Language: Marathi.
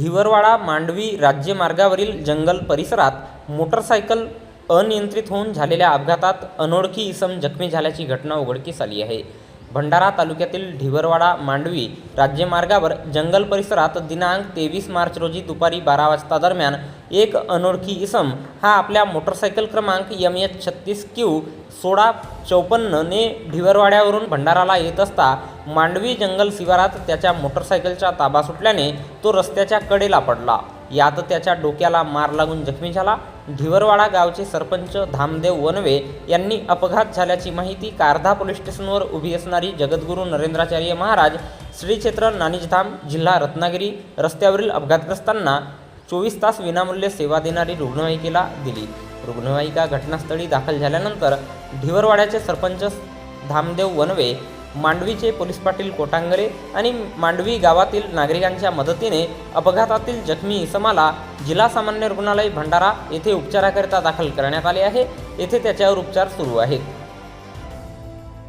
ढिवरवाडा मांडवी राज्यमार्गावरील जंगल परिसरात मोटरसायकल अनियंत्रित होऊन झालेल्या अपघातात अनोळखी इसम जखमी झाल्याची घटना उघडकीस आली आहे. भंडारा तालुक्यातील ढिवरवाडा मांडवी राज्यमार्गावर जंगल परिसरात दिनांक तेवीस मार्च रोजी दुपारी बारा वाजता दरम्यान एक अनोळखी इसम हा आपल्या मोटरसायकल क्रमांक यम एच छत्तीस क्यू सोळा चौपन्नने ढिवरवाड्यावरून भंडाराला येत असता मांडवी जंगल शिवारात त्याच्या मोटरसायकलचा ताबा सुटल्याने तो रस्त्याच्या कडेला पडला. यात त्याच्या डोक्याला मार लागून जखमी झाला. ढिवरवाडा गावचे सरपंच धामदेव वनवे यांनी अपघात झाल्याची माहिती कारधा पोलीस स्टेशनवर उभी असणारी जगद्गुरू नरेंद्राचार्य महाराज श्री क्षेत्र नानिजधाम जिल्हा रत्नागिरी रस्त्यावरील अपघातग्रस्तांना चोवीस तास विनामूल्य सेवा देणारी रुग्णवाहिकेला दिली. रुग्णवाहिका घटनास्थळी दाखल झाल्यानंतर ढिवरवाड्याचे सरपंच धामदेव वनवे मांडवीचे पोलीस पाटील कोटांगरे आणि मांडवी गावातील नागरिकांच्या मदतीने अपघातातील जखमी इसमाला जिल्हा सामान्य रुग्णालय भंडारा येथे उपचाराकरिता दाखल करण्यात आले आहे. येथे त्याच्यावर उपचार सुरू आहेत.